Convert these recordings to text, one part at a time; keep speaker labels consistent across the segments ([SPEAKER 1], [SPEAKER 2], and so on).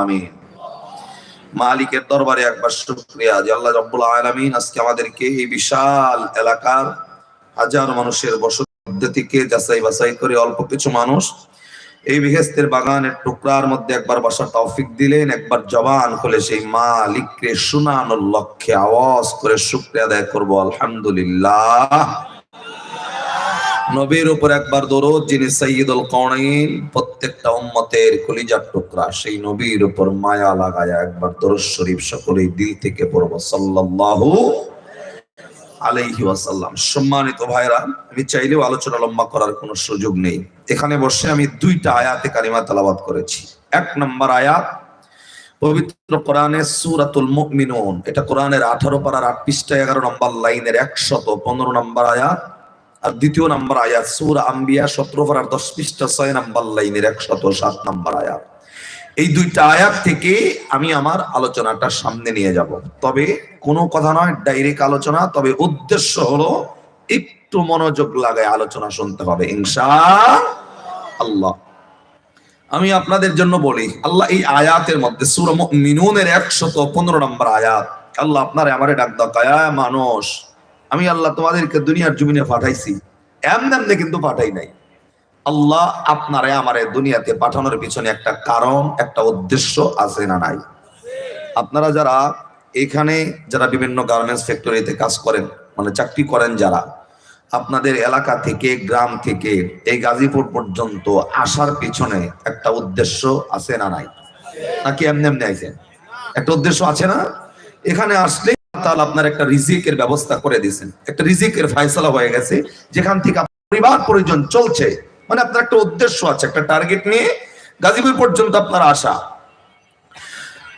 [SPEAKER 1] আমিন। মালিকের দরবারে একবার শুকরিয়া যে আল্লাহ রাব্বুল আলামিন আজকে আমাদেরকে এই বিশাল এলাকার হাজার মানুষের বসত থেকে যাচাই বাছাই করে অল্প কিছু মানুষ এই বিহেস্তের বাগানের টুকরার মধ্যে একবার বাসা তৌফিক দিলেন, একবার জবান খুলে সেই মালিককে শোনানোর লক্ষ্যে আওয়াজ করে শুকরিয়া আদায় করব। আলহামদুলিল্লাহ। নবীর উপর একবার দরুদ, যিনি সৈয়দুল কওনাইন, প্রত্যেকটা উম্মতের কলিজার টুকরা, সেই নবীর উপর মায়া লাগায়া একবার দরুদ শরীফ সকলেই দিল থেকে পড়ব। সাল্লাল্লাহু আলাইহি ওয়াসাল্লাম। সম্মানিত ভাইরা, আমি চাইলেও আলোচনা লম্বা করার কোনো সুযোগ নেই। এখানে বসে আমি দুইটা আয়াতে কারিমা তেলাওয়াত করেছি। এক নম্বর আয়াত, পবিত্র কোরআনের সূরাতুল মুমিনুন। এটা কোরআনের 18 পারার 8 পৃষ্ঠা 11 নম্বর লাইনের 115 নম্বর আয়াত। আর দ্বিতীয় নম্বর আয়াত, সুর আম্বিয়া 17 পারার 10 পৃষ্ঠা ছয় নম্বর লাইনের 107 নম্বর আয়াত। এই দুইটা আয়াত থেকে আমি আমার আলোচনাটা সামনে নিয়ে যাব। তবে কোনো কথা নয় ডাইরেক্ট আলোচনা, তবে উদ্দেশ্য হলো একটু মনোযোগ লাগায় আলোচনা শুনতে হবে ইনশা আল্লাহ আমি আপনাদের জন্য বলি, আল্লাহ এই আয়াতের মধ্যে সুর মিনুনের একশত পনেরো নম্বর আয়াত, আল্লাহ আপনার আমারে ডাক দাও, কায়া মানুষ। আমি আল্লাহ তোমাদেরকে দুনিয়ার জমিনে পাঠাইছি। এমনি কিন্তু পাঠাই নাই। আল্লাহ আপনারে আমারে দুনিয়াতে পাঠানোর পিছনে একটা কারণ, একটা উদ্দেশ্য আছে না নাই? আপনারা যারা এখানে যারা বিভিন্ন গার্মেন্টস ফ্যাক্টরিতে কাজ করেন মানে চাকরি করেন যারা, আপনাদের এলাকা থেকে, গ্রাম থেকে এই গাজীপুর পর্যন্ত আসার পিছনে একটা উদ্দেশ্য আছে না নাই? নাকি এমনি এমনি আইছেন? একটা উদ্দেশ্য আছে না? এখানে আসলে আপনার একটা রিজিকের ব্যবস্থা করে দিয়েছেন। একটা রিজিকের ফায়সালা হয়ে গেছে, যেখান থেকে পরিবার পরিজন চলছে। মানে আপনার একটা উদ্দেশ্য আছে, একটা টার্গেট নিয়ে গাজীপুর পর্যন্ত আপনার আসা।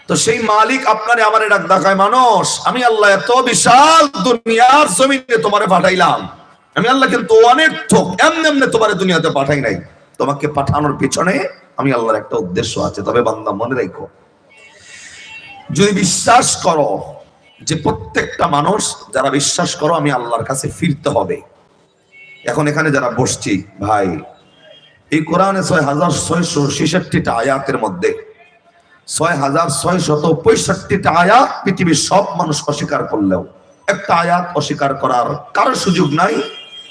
[SPEAKER 1] তো সেই মালিক আপনারে আমারে ডাক দেখায় মানুষ আমি আল্লাহ এত বিশাল দুনিয়ার জমিনে তোমারে পাঠাইলাম। আমি আল্লাহ কিন্তু অনেক থোক এমনি এমনি তোমারে দুনিয়াতে পাঠাই নাই। তোমাকে পাঠানোর পিছনে আমি আল্লাহর একটা উদ্দেশ্য আছে। তবে বান্দা মনে রাখো, যদি বিশ্বাস করো যে প্রত্যেকটা মানুষ যারা বিশ্বাস করো আমি আল্লাহর কাছে ফিরতে হবে। এখন এখানে যারা বসছি, ভাই, এই কোরআনে ছয় হাজার ছয়শো ছেষট্টিটা আয়াতের মধ্যে ছয় হাজার ছয় শত পঁয়ষট্টিটা আয়াত পৃথিবীর সব মানুষ অস্বীকার করলেও, একটা আয়াত অস্বীকার করার কারও সুযোগ নাই।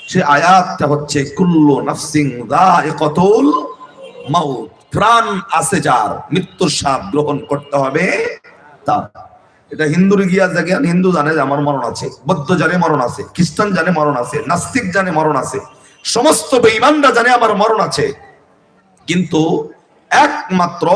[SPEAKER 1] সে আয়াতটা হচ্ছে, কুল্লু নাফসিং কতল মাউত। প্রাণ আছে যার, মৃত্যুর স্বাদ গ্রহণ করতে হবে তার। এটা হিন্দুর গিয়া দেখেন হিন্দু জানে যে আমার মরণ আছে, বৌদ্ধ জানে মরণ আছে, খ্রিস্টান জানে মরণ আছে, নাস্তিক জানে মরণ আছে, সমস্ত বেঈমানরা জানে আমার মরণ আছে। কিন্তু একমাত্র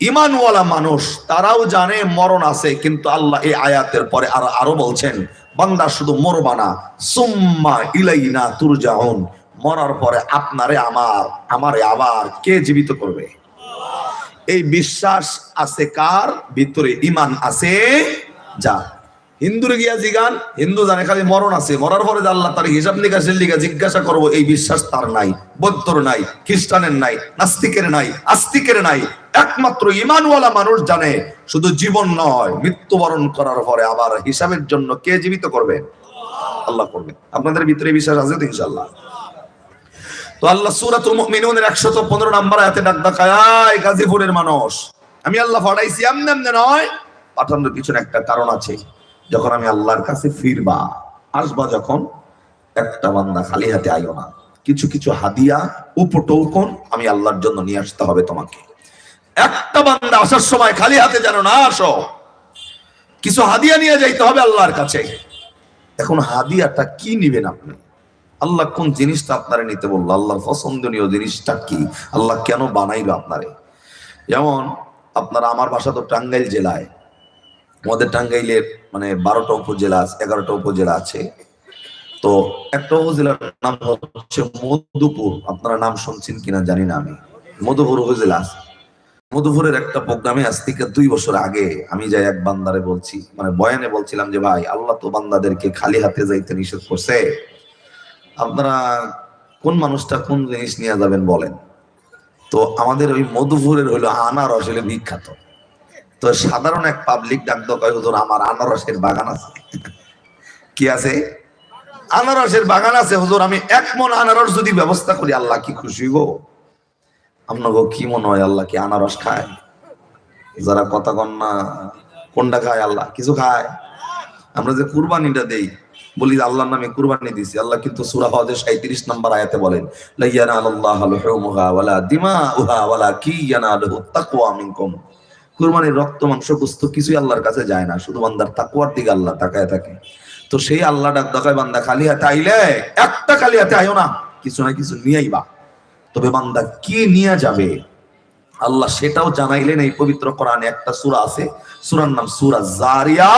[SPEAKER 1] ইমানওয়ালা মানুষ, তারাও জানে মরণ আছে, কিন্তু আল্লাহ এই আয়াতের পরে আর আরও বলছেন, বান্দা শুধু মরবা না, সুম্মা ইলাইনা তুরজাউন, মরার পরে আপনারে আমার, আমারে আবার কে জীবিত করবে? এই বিশ্বাস আছে কার? ভিতরে ইমান আছে যা হিন্দুর গিয়া জিগান, হিন্দু জানে খালি মরণ আছে, মরার পরে আল্লাহ তার হিসাব নিকাশের লিগা জিজ্ঞাসা করব, এই বিশ্বাস তার নাই, বৌদ্ধর নাই, খ্রিস্টানের নাই, নাস্তিকের নাই, আস্তিকের নাই। একমাত্র ইমানওয়ালা মানুষ জানে, শুধু জীবন নয়, মৃত্যুবরণ করার পরে আবার হিসাবের জন্য কে জীবিত করবেন আল্লাহ করবেন আপনাদের ভিতরে বিশ্বাস আছে তো ইনশাল্লাহ তো আল্লাহ সূরাতুল মুমিনুনের 115 নাম্বার আয়াতে ডাক দেখায় গাজীপুরের মানুষ। আমি আল্লাহ ফাড়াইছি এমনি এমনি নয়, পাঠানোর পিছনে একটা কারণ আছে। যখন আমি আল্লাহর কাছে ফিরবা, আসবা যখন, একটা বান্দা খালি হাতে আইও না। কিছু কিছু হাদিয়া, উপটৌকন আমি আল্লাহর জন্য নিয়ে আসতে হবে তোমাকে। একটা বান্দা আসার সময় খালি হাতে যেন না আসো, কিছু হাদিয়া নিয়ে যাইতে হবে আল্লাহর কাছে। এখন হাদিয়াটা কি নিবেন আপনি? আল্লাহ কোন জিনিসটা আপনারে নিতে বলল? আল্লাহর পছন্দনীয় জিনিসটা কি? আল্লাহ কেন বানাইলো আপনারে? যেমন আপনারা আমার বাসা তো টাঙ্গাইল জেলায়। আমাদের টাঙ্গাইলের মানে বারোটা উপজেলা আছে, এগারোটা উপজেলা আছে। তো একটা উপজেলার নাম হচ্ছে মধুপুর। আপনারা নাম শুনছেন কিনা জানি না আমি। মধুপুর উপজেলা আছে। মধুপুরের একটা প্রোগ্রামে আজ থেকে দুই বছর আগে আমি যাই এক বান্দারে বলছি মানে বয়ানে বলছিলাম যে, ভাই, আল্লাহ তো বান্দাদেরকে খালি হাতে যাইতে নিষেধ করছে। আপনারা কোন মানুষটা কোন জিনিস নিয়ে যাবেন বলেন? তো আমাদের ওই মধুপুরের হলো আনারস হলো বিখ্যাত। তো সাধারণ এক পাবলিক ডাক দোকায় হুজুর, আমার আনারসের বাগান আছে। কি আছে? আনারসের বাগান আছে, হুজুর, আমি এক মন আনারস যদি ব্যবস্থা করি, আল্লাহ কি খুশি গো? আপনাকে কি মনে হয় আল্লাহ কি আনারস খায়? যারা কথা কন না, কোনটা খায় আল্লাহ? কিছু খায়? আমরা যে কুরবানিটা দেই বলি আল্লাহর নামে কুরবানি দিছি আল্লাহ কিন্তু সূরা হজের 37 নম্বর আয়াতে বলেন লা ইয়ানালাল্লাহু লুহুমুহা ওয়ালা দিমাউহা ওয়ালা কি ইয়ানালুহু তাকওয়া মিনকুম। কুরবানির রক্ত, মাংস, গোস্ত কিছুই আল্লাহর কাছে যায় না, শুধু বান্দার তাকওয়ার দিকে আল্লাহ তাকায় থাকে। তো সেই আল্লাহ ডাক দেখায় বান্দা, খালি হাতে আইলে, একটা খালি হাতে আইও না, কিছু না কিছু নিয়ে আইবা। তবে বান্দা কি নিয়ে যাবে? আল্লাহ সেটাও জানাইলেন এই পবিত্র কোরআনে একটা সূরা আছে, সূরার নাম সূরা জারিয়া।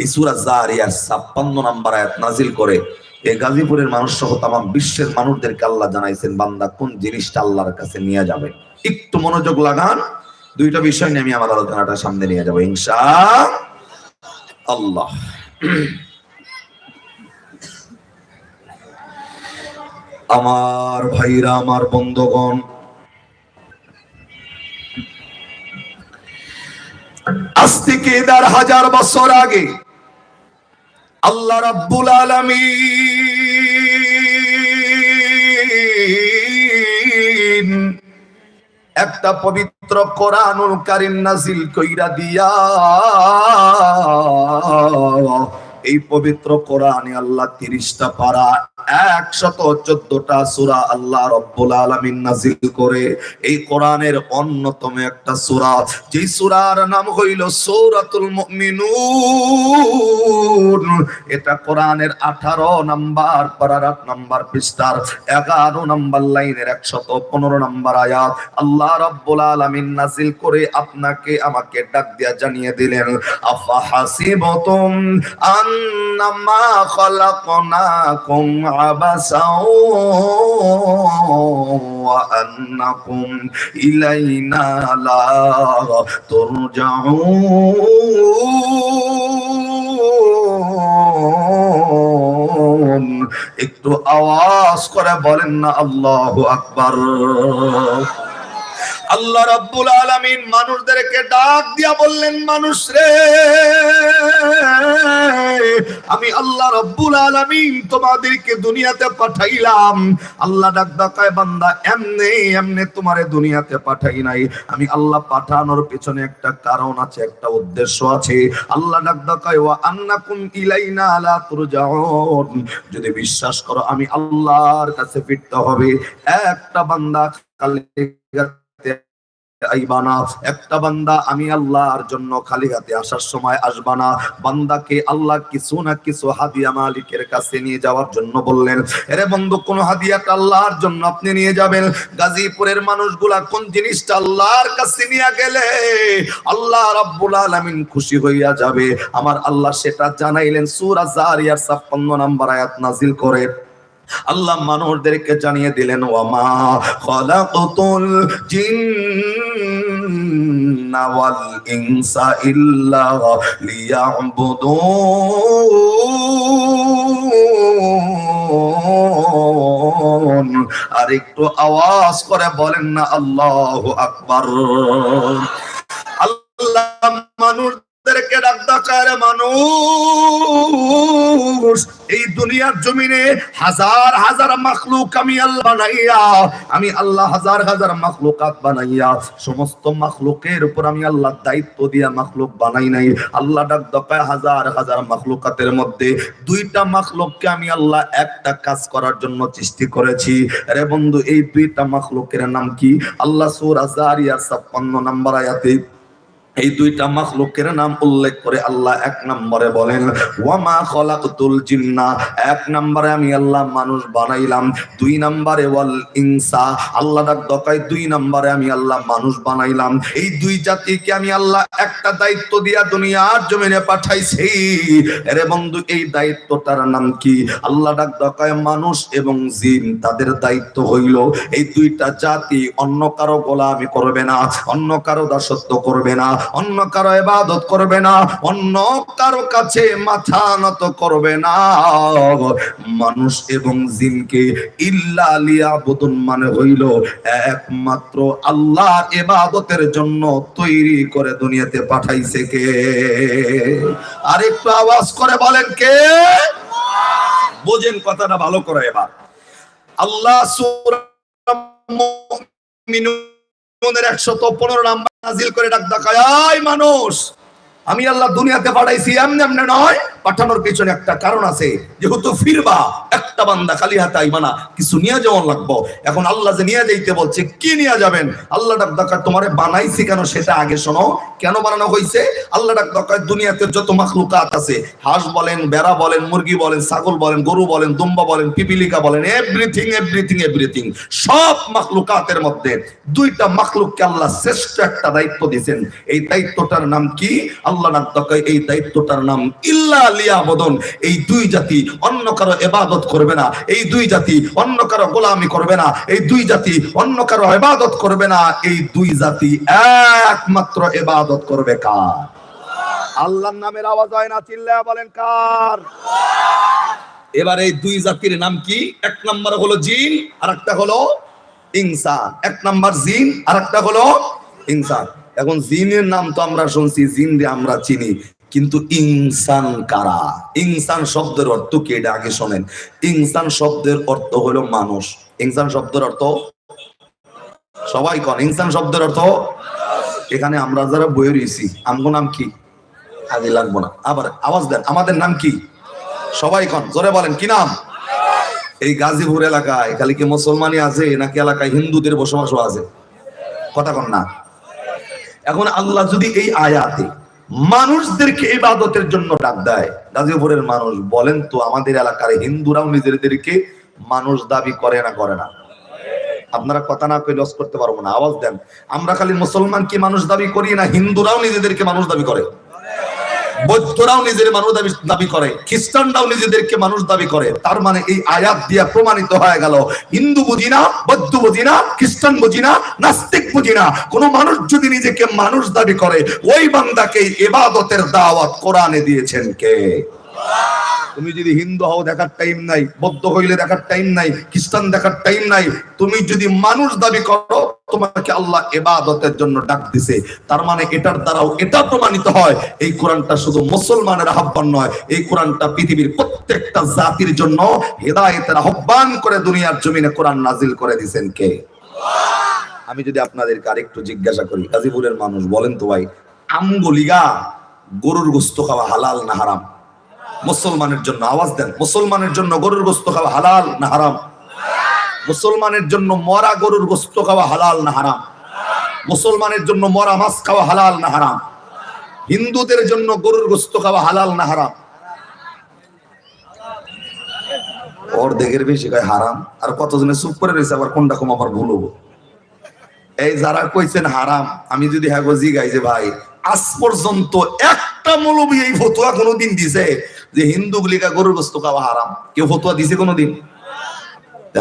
[SPEAKER 1] এই সূরা 56 নাম্বার আয়াত নাজিল করে এই গাজীপুরের মানুষ সহ তাম বিশ্বের মানুষদেরকে আল্লাহ জানাইছেন, বান্দা কোন জিনিসটা আল্লাহর কাছে নিয়ে যাবে? একটু মনোযোগ লাগান, দুইটা বিষয় নিয়ে আমি আমার আলোচনাটা সামনে নিয়ে যাব, ইনশা আল্লাহ। আমার ভাইরা, আমার বন্ধগণ আজ থেকে দেড় হাজার বছর আগে আল্লাহ রাব্বুল আলামিন একটা পবিত্র কোরআনুল কারীম নাজিল কইরা দিয়া এই পবিত্র কোরআনে আল্লাহ তিরিশটা পারা, একশত চোদ্দটা সুরা আল্লাহ রব্বুল আলমিন নাজিল করে। এই কোরআনের অন্যতম একটা সুরা যে সুরার নাম হইল সৌরাতুল মুমিনুন এটা কোরআনের আঠারো নাম্বার পারার আট নাম্বার পৃষ্ঠার এগারো নাম্বার লাইনের একশত পনেরো নাম্বার আয়াত আল্লাহ রব্বুল আলমিন নাজিল করে আপনাকে আমাকে ডাক দিয়া জানিয়ে দিলেন আফা হাসিবতুম আন্নামা খালাকনাকুম عبسا وأنكم إلينا لا ترجعون একটু আওয়াজ করে বলেন না আল্লাহ আকবার। আল্লাহ রাব্বুল আলামিন মানুষদেরকে ডাক দিয়া বললেন, মানুষ রে, আমি আল্লাহ রাব্বুল আলামিন তোমাদেরকে দুনিয়াতে পাঠাইলাম। আল্লাহ ডাক ডাকায়, বান্দা, এমনে এমনে তোমারে দুনিয়াতে পাঠাই নাই। আমি আল্লাহ পাঠানোর পেছনে একটা কারণ আছে, একটা উদ্দেশ্য আছে। আল্লাহ ডাক ডাকায়, ওয়া আন্নাকুম ইলাইনা লা তুরজাউন। যদি বিশ্বাস করো, আমি আল্লাহর কাছে ফিরতে হবে। একটা বান্দা একটা বান্দা আমি আল্লাহর জন্য খালি হাতে আসার সময় আসবানা বান্দাকে আল্লাহ কিছু না কিছু হাদিয়া মালিকের কাছে নিয়ে যাওয়ার জন্য বললেন, এরে বন্ধু, কোন হাদিয়াটা আল্লাহর জন্য আপনি নিয়ে যাবেন? গাজীপুরের মানুষগুলা কোন জিনিসটা আল্লাহর কাছে নিয়ে গেলে আল্লাহ রাব্বুল আলামিন খুশি হইয়া যাবে। আমার আল্লাহ সেটা জানাইলেন। সূরা জারিয়ার 56 নম্বর আয়াত নাজিল করে। আল্লাহ মানুষদেরকে জানিয়ে দিলেন, ওয়ামা খলাকতুল জিন্না ওয়াল ইনসা ইল্লা লিয়াবুদুন। আর একটু আওয়াজ করে বলেন না, আল্লাহু আকবার। আল্লাহ মানুষদেরকে ডাক ডাকার মানুষ? এই দুনিয়ার জমিনে হাজার হাজার মাখলুক আমি আল্লাহ বানাইয়া, আমি আল্লাহ হাজার হাজার মাখলুকাত বানাইয়া, সমস্ত মাখলুকের উপর আমি আল্লাহ দায়িত্ব দিয়া মাখলুক বানাই নাই। আল্লাহ ডাক ডাকায় হাজার হাজার মাখলুকাতের মধ্যে দুইটা মাখলুককে আমি আল্লাহ একটা কাজ করার জন্য সৃষ্টি করেছি। রে বন্ধু, এই দুইটা মাখলুকের নাম কি? আল্লাহ সূরা জারিয়ার 56 নম্বর আয়াতে এই দুইটা মাখলুকের নাম উল্লেখ করে আল্লাহ এক নম্বরে বলেন, ওয়ামা খলাকতুল জিন্না এক নম্বরে আমি আল্লাহ মানুষ বানাইলাম, দুই নম্বরে ওয়াল ইনসা, আল্লাহ ডাক দকাই দুই নম্বরে আমি আল্লাহ মানুষ বানাইলাম। এই দুই জাতিকে আমি আল্লাহ একটা দায়িত্ব দিয়া দুনিয়ার জমিনে পাঠাইছি। এরে বন্ধু, এই দায়িত্বটার নাম কি? আল্লাহ ডাক দকায় মানুষ এবং জিন তাদের দায়িত্ব হইল, এই দুইটা জাতি অন্য কারও গোলামি করবে না, অন্য কারও দাসত্ব করবে না। অন্য কারও ইবাদত করবে না, অন্য কারও কাছে মাথা নত করবে না। মানুষ এবং জিনকে ইল্লা লিয়াবুদুন মানে হইল একমাত্র আল্লাহর ইবাদতের জন্য তৈরি করে দুনিয়াতে পাঠাইছে কে? আর একটু আওয়াজ করে বলেন কে? বোঝেন কথাটা ভালো করে এবার। আল্লাহ সূরা মুমিনুন মনের তো পনেরো নাম্বার করে ডাক দেখায় মানুষ, আমি আল্লাহ দুনিয়াতে পাঠাইছি, এমনি এমনি নয় পাঠানোর পিছনে একটা কারণ আছে। যেহেতু ফিরবা, একটা বান্দা খালি হাতে আইবা না, কিছু নিয়ে যেমন লাগবো। এখন আল্লাহ যে নিয়ে যাইতে বলছে, কি নিয়ে যাবেন? আল্লাহ ডাক ডাকা তোমারে বানাইছি কেন সেটা আগে শোনো। কেন বানানো হয়েছে আল্লাহ ডাক ডাকা দুনিয়াতে যত মাখলুকাত আছে, হাঁস বলেন, বেড়া বলেন, মুরগি বলেন, ছাগল বলেন, গরু বলেন, দুম্বা বলেন, পিপিলিকা বলেন এভরিথিং এভরিথিং এভরিথিং সব মাখলুকাতের মধ্যে দুইটা মাখলুককে আল্লাহ শ্রেষ্ঠ একটা দায়িত্ব দিয়েছেন। এই দায়িত্বটার নাম কি? আল্লাহ ডাক ডাকা এই দায়িত্বটার নাম ইল্লা এই দুই জাতি অন্য কারও এবাদত করবে না। এই দুই জাতি অন্য কারও গোলামি করবে না। এই দুই জাতি অন্য কারও এবাদত করবে না। এই দুই জাতি একমাত্র এবাদত করবে কার? আল্লাহর নামের আওয়াজ হয় না বলেন কার? এবার এই দুই জাতির নাম কি? এক নাম্বার হলো জিন আর একটা হলো ইনসান। এক নাম্বার জিন আর একটা হলো ইনসান। এখন জিনের নাম তো আমরা শুনছি জিন রে আমরা চিনি। কিন্তু ইনসান কারা? ইনসান শব্দের অর্থ কি? এটা আগে শোনেন। ইনসান শব্দের অর্থ হলো মানুষ। ইনসান শব্দের অর্থ? সবাই কন, ইনসান শব্দের অর্থ? এখানে আমরা যারা বই রয়েছি, আমগো নাম কি? আগে লাগবো না। আবার আওয়াজ দেন, আমাদের নাম কি? সবাই কন, জোরে বলেন, কি নাম? এই গাজীপুর এলাকায় খালি কি মুসলমানই আছে নাকি এলাকায় হিন্দুদের বসবাসও আছে? কথা কন না। এখন আল্লাহ যদি এই আয়াতে মানুষদেরকে ইবাদতের জন্য ডাক দেয়। গাজীপুরের মানুষ বলেন তো, আমাদের এলাকার হিন্দুরাও নিজেদেরকে মানুষ দাবি করে না করে না। আপনারা কথা না কই লস করতে পারব না। আওয়াজ দেন। আমরা খালি মুসলমান কি মানুষ দাবি করি না, হিন্দুরাও নিজেদেরকে মানুষ দাবি করে? বৌদ্ধরাও নিজের মানুষ দাবি দাবি করে, খ্রিস্টানরাও নিজেদেরকে মানুষ দাবি করে। তার মানে এই আয়াত দিয়ে প্রমাণিত হয়ে গেল, হিন্দু বুঝি না, বৌদ্ধ বুঝি না, খ্রিস্টান বুঝি না, নাস্তিক বুঝি না। কোন মানুষ যদি নিজেকে মানুষ দাবি করে, ওই বান্দাকে এবাদতের দাওয়াত কোরআনে দিয়েছেন কে? তুমি যদি হিন্দু হও, দেখার টাইম নাই। বৌদ্ধ হইলে দেখার টাইম নাই। খ্রিস্টান দেখার টাইম নাই। তুমি যদি মানুষ দাবি করো, তোমাকে আল্লাহ এবাদতের জন্য ডাক দিছে। তার মানে এটার দ্বারাও এটা প্রমাণিত হয়। এই কোরআনটা শুধু মুসলমানের আহ্বান নয়। এই কোরআনটা পৃথিবীর প্রত্যেকটা জাতির জন্য হেদায়েতের আহ্বান করে দুনিয়ার জমিনে কোরআন নাজিল করে দিছেন কে? আমি যদি আপনাদেরকে আরেকটু জিজ্ঞাসা করি, গাজীপুরের মানুষ বলেন তো ভাই আমগলিগা গরুর গোস্ত খাওয়া হালাল না হারাম? মুসলমানের জন্য আওয়াজ দেন। মুসলমানের জন্য গরুর গোস্ত খাওয়া হালাল না হারাম? মুসলমানের জন্য মরা গরুর গোস্ত খাওয়া হালাল না হারাম? মুসলমানের জন্য মরা মাছ খাওয়া হালাল না হারাম? হিন্দুদের জন্য গরুর গোস্ত খাওয়া হালাল না হারাম? অর্ধেকের বেশি কয় হারাম। আর কতজনে চুপ করে রয়েছে, আবার কোনটা কম আবার ভুল হব? এই যারা কইছেন হারাম, আমি যদি হ্যাঁ গো জিগাই যে ভাই, আজ পর্যন্ত একটা মৌলবী এই ফতুয়া কোনোদিন দিছে। যে হিন্দু গুলিকা গরুর গোস্ত খাওয়া হারাম। কেউ ফতুয়া দিছে কোনোদিন?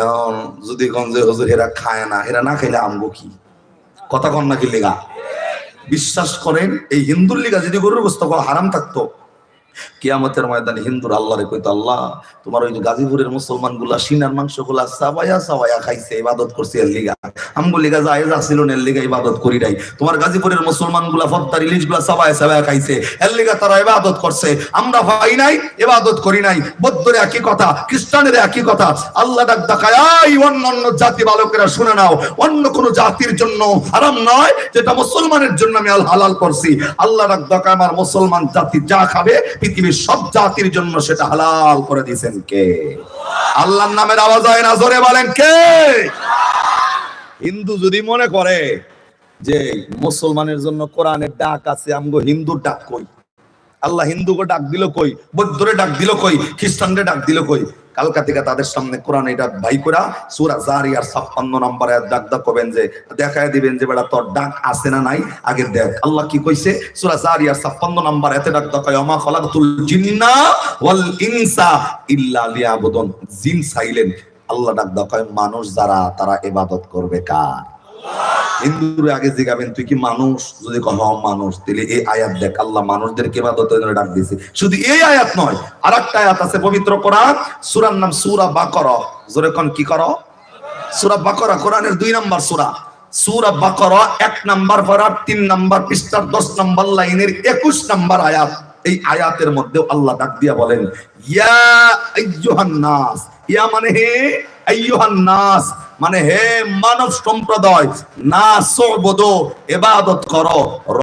[SPEAKER 1] এখন যদি কন যে হজুর, এরা খায় না, এরা না খাইলে আমগো কি? কথা কন না কি লেগা? বিশ্বাস করেন, এই হিন্দুর লিগা যদি গরুর গোস্ত খাওয়া হারাম থাকতো কিয়ামতের ময়দানে হিন্দুর আল্লাহরে কইতো, আল্লাহ, তোমার ওই যে গাজীপুরের মুসলমানগুলা সিনার মাংসগুলা সাবাইয়া সাবাইয়া খাইছে, ইবাদত করছে এর লিগা। আমগো লিগা যায় আসিল এর লিগা ইবাদত করি নাই। তোমার গাজীপুরের মুসলমানগুলা ফদ্দার ইলিশগুলা সাবাইয়া সাবাইয়া খাইছে, এর লিগা তারা ইবাদত করছে। আমরা ভাই নাই, ইবাদত করি নাই। বৌদ্ধরে একই কথা, খ্রিস্টানের একই কথা। আল্লাহ ডাক এই অন্য অন্য জাতি বালকেরা শুনে নাও। অন্য কোন জাতির জন্য হারাম নয়, যেটা মুসলমানের জন্য আমি হালাল করছি। আল্লাহ ডাক ডাকায় আমার মুসলমান জাতি যা খাবে পৃথিবীর সব জাতির জন্য সেটা হালাল করে দিয়েছেন কে? আল্লাহর নামের আওয়াজ হয় না, জোরে বলেন কে? হিন্দু যদি মনে করে যে মুসলমানের জন্য কোরআনের ডাক আছে, আমগো হিন্দুর ডাক কই? আল্লাহ হিন্দুকে ডাক দিল কই? বৌদ্ধরে ডাক দিল কই? খ্রিস্টানরে ডাক দিল কই? কালকা থেকে তাদের সামনে কোরআন এটা ভাই করা, সুরা জারিয়ার ছাপ্পান্ন নম্বরে ডাক ডাক করবেন যে, দেখায় দিবেন যে বেটা তোর ডাক আছে না নাই? আগে দেখ, আল্লাহ কি কইছে? সুরা জারিয়ার ছাপ্পান্ন নম্বর এতে ডাক ডাকায় অমা খলাকাতুল জিন্না ওয়াল ইনসা ইল্লা লিয়াবুদুন। জিন সাইলেন্ট আল্লাহ ডাক ডাকায় মানুষ যারা, তারা ইবাদত করবে কার? হিন্দুর আগে জিগাবেন, তুই কি মানুষ? যদি কহ মানুষ। তাহলে এই আয়াত দেখ, আল্লাহ মানুষদেরকে ইবাদতের জন্য ডাক দিয়েছে। শুধু এই আয়াত নয় আর একটা আয়াত আছে পবিত্র কোরআন, সূরার নাম সূরা বাকরা। জোরে কোন কি করো? সূরা বাকরা, কোরআনের দুই নাম্বার সূরা। সূরা বাকরা, এক নাম্বার পড়ার তিন নাম্বার পৃষ্ঠার দশ নাম্বার লাইনের একুশ নাম্বার আয়াত। এই আয়াতের মধ্যে আল্লাহ ডাক দিয়া বলেন ইয়া ইয়া মানে হে নাস মানে হে মানব সম্প্রদায় না সবদ এবাদত করো।